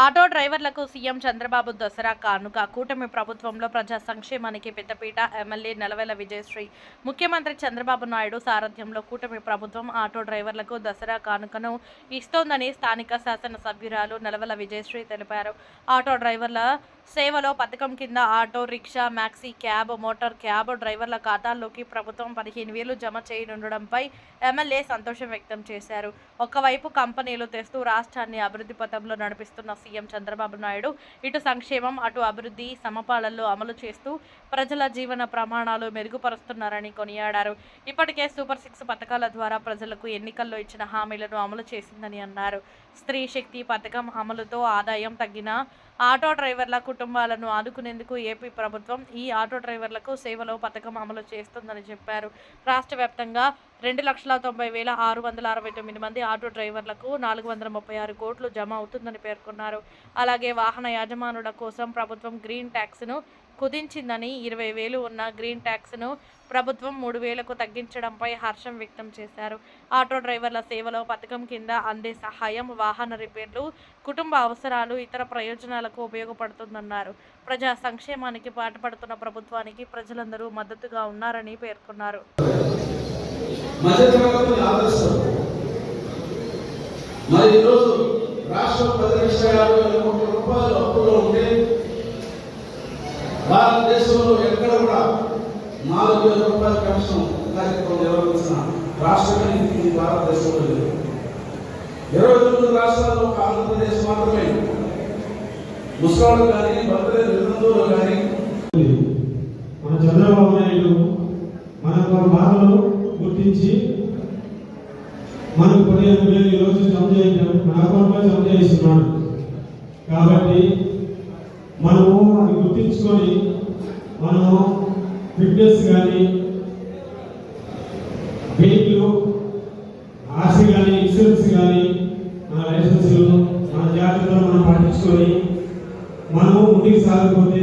Auto డ్రైవర్లకు CM Chandrababu Dasara కానుక. కూటమి ప్రభుత్వంలో ప్రజా సంక్షేమానికి పెద్దపీట ఎమ్మెల్యే నెలవెల విజయశ్రీ. ముఖ్యమంత్రి చంద్రబాబు నాయుడు సారథ్యంలో కూటమి ప్రభుత్వం ఆటో డ్రైవర్లకు దసరా కానుకను ఇస్తోందని స్థానిక శాసనసభ్యురాలు నలవెల విజయశ్రీ తెలిపారు. ఆటో డ్రైవర్ల సేవలో పథకం కింద auto rickshaw maxi cab motor cab డ్రైవర్ల ఖాతాల్లోకి ప్రభుత్వం పదిహేను వేలు జమ చేయనుండడంపై ఎమ్మెల్యే సంతోషం వ్యక్తం చేశారు. ఒకవైపు కంపెనీలు తెస్తూ రాష్ట్రాన్ని అభివృద్ధి పథంలో నడిపిస్తున్న సీఎం చంద్రబాబు నాయుడు ఇటు సంక్షేమం అటు అభివృద్ధి సమపాలనలు అమలు చేస్తూ ప్రజల జీవన ప్రమాణాలు మెరుగుపరుస్తున్నారని కొనియాడారు. ఇప్పటికే సూపర్ సిక్స్ పథకాల ద్వారా ప్రజలకు ఎన్నికల్లో ఇచ్చిన హామీలను అమలు చేసిందని అన్నారు. స్త్రీ శక్తి పథకం అమలుతో ఆదాయం తగ్గిన ఆటో డ్రైవర్ల కుటుంబాలను ఆదుకునేందుకు ఏపీ ప్రభుత్వం ఈ ఆటో డ్రైవర్లకు సేవలో పథకం అమలు చేస్తుందని చెప్పారు. రాష్ట్ర వ్యాప్తంగా రెండు లక్షల తొంభై వేల ఆరు వందల అరవై తొమ్మిది మంది ఆటో డ్రైవర్లకు నాలుగు వందల ముప్పై ఆరు కోట్లు జమ అవుతుందని పేర్కొన్నారు. అలాగే వాహన యాజమానుల కోసం ప్రభుత్వం గ్రీన్ ట్యాక్స్ను కుదించిందని ఇరవై వేలు ఉన్న గ్రీన్ ట్యాక్స్ను ప్రభుత్వం మూడు వేలకు తగ్గించడంపై హర్షం వ్యక్తం చేశారు. ఆటో డ్రైవర్ల సేవలో పథకం కింద అందే సహాయం వాహన రిపేర్లు కుటుంబ అవసరాలు ఇతర ప్రయోజనాలకు ఉపయోగపడుతుందన్నారు. ప్రజా సంక్షేమానికి పాటుపడుతున్న ప్రభుత్వానికి ప్రజలందరూ మద్దతుగా ఉన్నారని పేర్కొన్నారు. మరి ఈరోజు భారతదేశంలో ఎక్కడ కూడా నాలుగు వేల రూపాయల పెన్షన్ కార్యక్రమం నిర్వహించిన రాష్ట్రమే ఇది భారతదేశంలో లేదు. ఇరవై తొమ్మిది రాష్ట్రాల్లో ఒక ఆంధ్రప్రదేశ్ మాత్రమే. ముసలాళ్ళు కానీ భద్రే విధంతువులు కానీ మన చంద్రబాబు నాయుడు మన బాధలు గుర్తించి మనకు పదిహేను వేలు ఈరోజు జమ చేయడం మన అకౌంట్లో జమ చేస్తున్నాడు కాబట్టి మనము అది గుర్తించుకొని మనము ఫిట్నెస్ కానీ వెహికల్ ఆర్సీ కానీ ఇన్సూరెన్స్ కానీ మన లైసెన్సులు మన జాగ్రత్తలు మనం పాటించుకొని మనము ముందుకు సాగకపోతే